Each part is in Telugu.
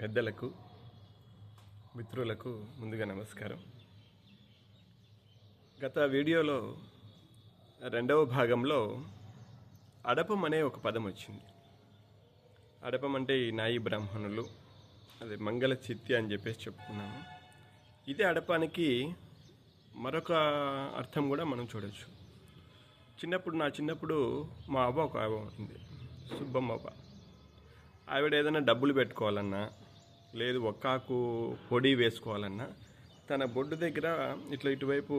పెద్దలకు మిత్రులకు ముందుగా నమస్కారం. గత వీడియోలో రెండవ భాగంలో అడపం అనే ఒక పదం వచ్చింది. అడపం అంటే ఈ నాయి బ్రాహ్మణులు అదే మంగళ చిత్తి అని చెప్పేసి చెప్పుకున్నాము. ఇదే అడపానికి మరొక అర్థం కూడా మనం చూడొచ్చు. చిన్నప్పుడు నా చిన్నప్పుడు మా అవ్వ ఒక అవ్వ ఉంది సుబ్బమ్మ అవ్వ. ఆవిడ ఏదైనా డబ్బులు పెట్టుకోవాలన్నా లేదు ఒక్కాకు పొడి వేసుకోవాలన్నా. తన బొడ్డు దగ్గర ఇట్లా ఇటువైపు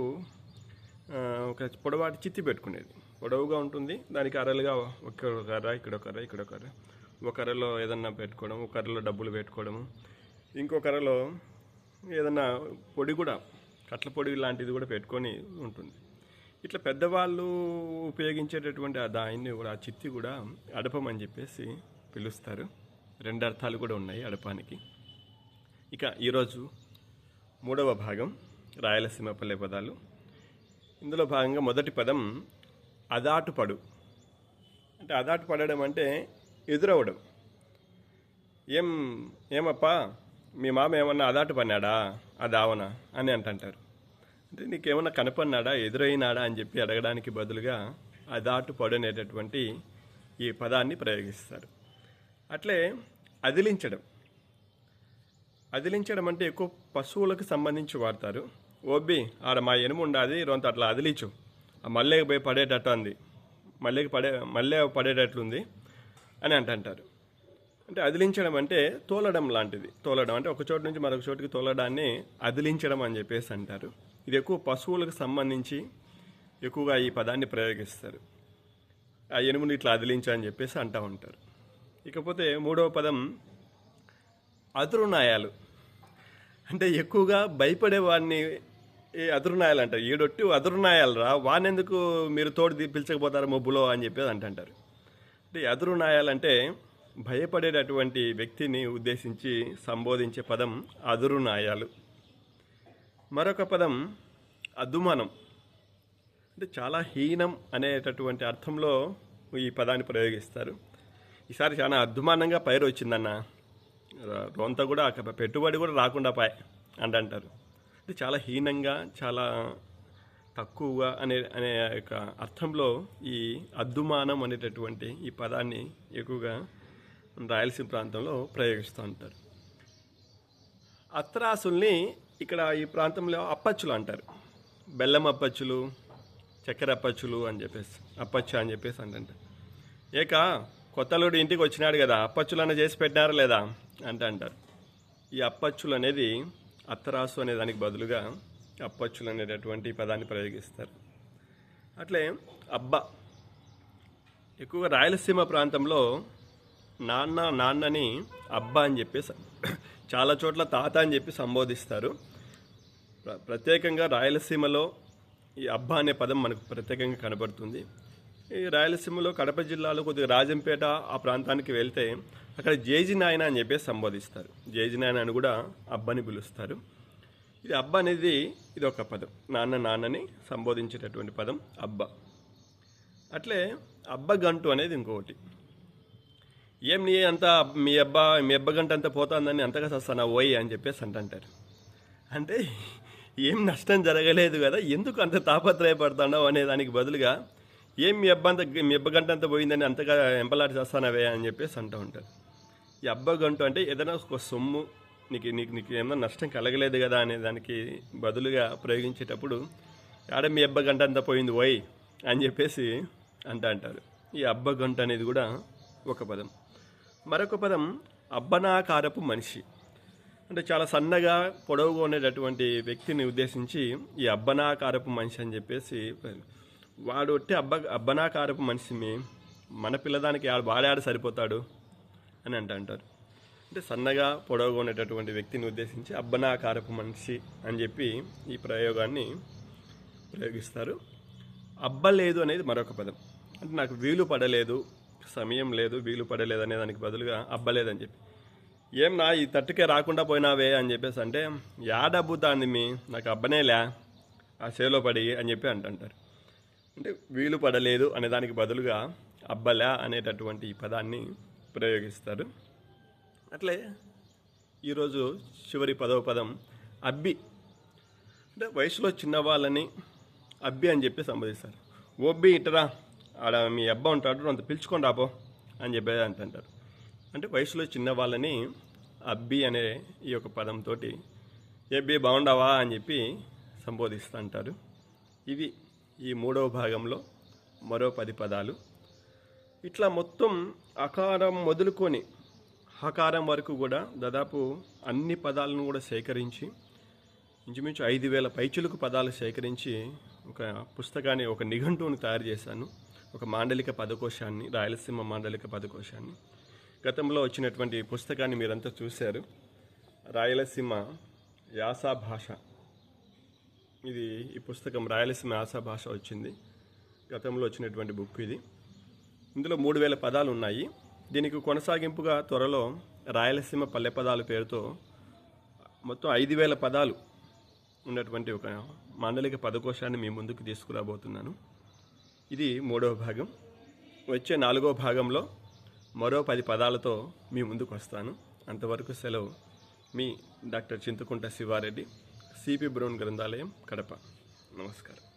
ఒక పొడవాటి చిత్తి పెట్టుకునేది. పొడవుగా ఉంటుంది దానికి అరలుగా ఒక కర్ర ఇక్కడ ఒక కర్ర ఇక్కడ ఒక కర్ర ఒక కర్రలో ఏదన్నా పెట్టుకోవడం ఒక కర్రలో డబ్బులు పెట్టుకోవడము ఇంకో కర్రలో ఏదన్నా పొడి కూడా కట్ల పొడి లాంటిది కూడా పెట్టుకొని ఉంటుంది. ఇట్లా పెద్దవాళ్ళు ఉపయోగించేటటువంటి ఆ దాన్ని కూడా ఆ చిత్తి కూడా అడపం అని చెప్పేసి పిలుస్తారు. రెండు అర్థాలు కూడా ఉన్నాయి అడపానికి. ఇక ఈరోజు మూడవ భాగం రాయలసీమ పల్లె పదాలు. ఇందులో భాగంగా మొదటి పదం అదాటుపడు. అంటే అదాటు పడడం అంటే ఎదురవడం. ఏం ఏమప్పా మీ మామ ఏమన్నా అదాటు పన్నాడా అదావనా అని అంటుంటారు. అంటే నీకేమన్నా కనపన్నాడా ఎదురైనాడా అని చెప్పి అడగడానికి బదులుగా అదాటు పడు అనేటటువంటి ఈ పదాన్ని ప్రయోగిస్తారు. అట్లే అదిలించడం. అదిలించడం అంటే ఎక్కువ పశువులకు సంబంధించి వాడతారు. ఓబ్బి ఆడ మా ఎనుము ఉండాది రొంత అట్లా అదిలించు. ఆ మల్లెకి పోయి పడేటట్టు అంది. మల్లెకి పడే మల్లె పడేటట్లుంది అని అంటుంటారు అంటే అదిలించడం అంటే తోలడం లాంటిది. తోలడం అంటే ఒక చోటు నుంచి మరొక చోటుకి తోలడాన్ని అదిలించడం అని చెప్పేసి అంటారు. ఇది ఎక్కువ పశువులకు సంబంధించి ఎక్కువగా ఈ పదాన్ని ప్రయోగిస్తారు. ఆ ఎనుముని ఇట్లా అదిలించని అని చెప్పేసి అంటూ ఉంటారు. ఇకపోతే మూడవ పదం అదురునాయాలు అంటే ఎక్కువగా భయపడే వాడిని ఈ అదురునాయాలు అంటారు. ఈడొట్టి అదురునాయాలు రా వానెందుకు మీరు తోడు పిలిచకపోతారు మబ్బులో అని చెప్పేది అంటుంటారు. అంటే ఈ అదురునాయాలు అంటే భయపడేటటువంటి వ్యక్తిని ఉద్దేశించి సంబోధించే పదం అదురునాయాలు మరొక పదం అదుమానం అంటే చాలా హీనం అనేటటువంటి అర్థంలో ఈ పదాన్ని ప్రయోగిస్తారు. ఈసారి చాలా అద్దుమానంగా పైరు వచ్చిందన్న రొంత కూడా పెట్టుబడి కూడా రాకుండా పాయ్ అని అంటారు అంటే చాలా హీనంగా చాలా తక్కువగా అనే అనే యొక్క అర్థంలో ఈ అద్దుమానం అనేటటువంటి ఈ పదాన్ని ఎక్కువగా రాయలసీమ ప్రాంతంలో ప్రయోగిస్తూ ఉంటారు. అత్రాసుల్ని ఇక్కడ ఈ ప్రాంతంలో అప్పచ్చులు అంటారు. బెల్లం అప్పచ్చులు చక్కెర అప్పచ్చులు అని చెప్పేసి అప్పచ్చు అని చెప్పేసి అంటుంటారు. ఏక కొత్తలుడు ఇంటికి వచ్చినాడు కదా అప్పచ్చులన్న చేసి పెట్టినారా లేదా? అంటే అంటారు. ఈ అప్పచ్చులు అనేది అత్తరాసు అనే దానికి బదులుగా అప్పచ్చులు అనేటటువంటి పదాన్ని ప్రయోగిస్తారు. అట్లే అబ్బ ఎక్కువగా రాయలసీమ ప్రాంతంలో నాన్న నాన్నని అబ్బా అని చెప్పేసి చాలా చోట్ల తాత అని చెప్పి సంబోధిస్తారు. ప్ర- ప్రత్యేకంగా రాయలసీమలో ఈ అబ్బా అనే పదం మనకు ప్రత్యేకంగా కనబడుతుంది. ఈ రాయలసీమలో కడప జిల్లాలో కొద్దిగా రాజంపేట ఆ ప్రాంతానికి వెళ్తే అక్కడ జేజి నాయన అని చెప్పేసి సంబోధిస్తారు. జేజి నాయన అని కూడా అబ్బని పిలుస్తారు. ఇది అబ్బ అనేది ఇది ఒక పదం. నాన్న నాన్నని సంబోధించేటటువంటి పదం అబ్బ. అట్లే అబ్బ గంటు అనేది ఇంకొకటి. ఏం నీ అంత మీ అబ్బా మీ అబ్బ గంట అంతా పోతుందని అంతగా సస్తానా ఓయ్ అని చెప్పేసి అంటుంటారు అంటే ఏం నష్టం జరగలేదు కదా ఎందుకు అంత తాపత్రయపడుతున్నావు అనే దానికి బదులుగా ఏం మీ అబ్బంత మీ అబ్బగంట అంతా పోయిందని అంతగా ఎంపలాట చేస్తానవే అని చెప్పేసి అంటూ ఉంటారు. ఈ అబ్బ గంటు అంటే ఏదైనా ఒక సొమ్ము నీకు నీకు నీకు ఏమన్నా నష్టం కలగలేదు కదా అనే దానికి బదులుగా ప్రయోగించేటప్పుడు ఆడ మీ అబ్బగంట అంతా పోయింది ఓయ్ అని చెప్పేసి అంట అంటారు. ఈ అబ్బగంట అనేది కూడా ఒక పదం. మరొక పదం అబ్బనాకారపు మనిషి. అంటే చాలా సన్నగా పొడవుగా ఉండేటటువంటి వ్యక్తిని ఉద్దేశించి ఈ అబ్బనాకారపు మనిషి అని చెప్పేసి వాడు ఒట్టి అబ్బ అబ్బనాకారపు మనిషిని మన పిల్లదానికి ఆడు వాడాడు సరిపోతాడు అని అంట అంటారు అంటే సన్నగా పొడవుగా ఉండేటటువంటి వ్యక్తిని ఉద్దేశించి అబ్బనాకారపు మనిషి అని చెప్పి ఈ ప్రయోగాన్ని ప్రయోగిస్తారు అబ్బ లేదు అనేది మరొక పదం. అంటే నాకు వీలు పడలేదు సమయం లేదు వీలు పడలేదు అనే దానికి బదులుగా అబ్బలేదని చెప్పి. ఏం నా ఈ తట్టుకే రాకుండా పోయినావే అని చెప్పేసి అంటే యా డబ్బు మీ నాకు అబ్బనేలే ఆ సేలో పడి అని చెప్పి అంటుంటారు అంటే వీలు పడలేదు అనే దానికి బదులుగా అబ్బల అనేటటువంటి ఈ పదాన్ని ప్రయోగిస్తారు. అట్లే ఈరోజు చివరి పదవ పదం అబ్బి. అంటే వయసులో చిన్నవాళ్ళని అబ్బి అని చెప్పి సంబోధిస్తారు. ఒబ్బి ఇటరా ఆడ మీ అబ్బా ఉంటాడు అంత పిలుచుకొని రాపో అని చెప్పేది అంటుంటారు అంటే వయసులో చిన్నవాళ్ళని అబ్బి అనే ఈ యొక్క పదంతో ఏబ్బి బాగుండవా అని చెప్పి సంబోధిస్తూ అంటారు. ఇవి ఈ మూడవ భాగంలో మరో పది పదాలు. ఇట్లా మొత్తం అకారం మొదలుకొని హకారం వరకు కూడా దాదాపు అన్ని పదాలను కూడా సేకరించి ఇంచుమించు ఐదు వేల పైచులకు పదాలు సేకరించి ఒక పుస్తకాన్ని ఒక నిఘంటువుని తయారు చేశాను. ఒక మాండలిక పదకోశాన్ని రాయలసీమ మాండలిక పదకోశాన్ని. గతంలో వచ్చినటువంటి పుస్తకాన్ని మీరంతా చూశారు. రాయలసీమ యాస భాష. ఇది ఈ పుస్తకం రాయలసీమ ఆశా భాష వచ్చింది. గతంలో వచ్చినటువంటి బుక్ ఇది. ఇందులో మూడు వేల పదాలు ఉన్నాయి. దీనికి కొనసాగింపుగా త్వరలో రాయలసీమ పల్లె పదాల పేరుతో మొత్తం ఐదు వేల పదాలు ఉన్నటువంటి ఒక మాండలిక పదకోశాన్ని మీ ముందుకు తీసుకురాబోతున్నాను. ఇది మూడవ భాగం. వచ్చే నాలుగో భాగంలో మరో పది పదాలతో మీ ముందుకు వస్తాను. అంతవరకు సెలవు మీ doctor Chinthakunta Shivareddy. CP Brown గ్రంథాలయం కడప నమస్కారం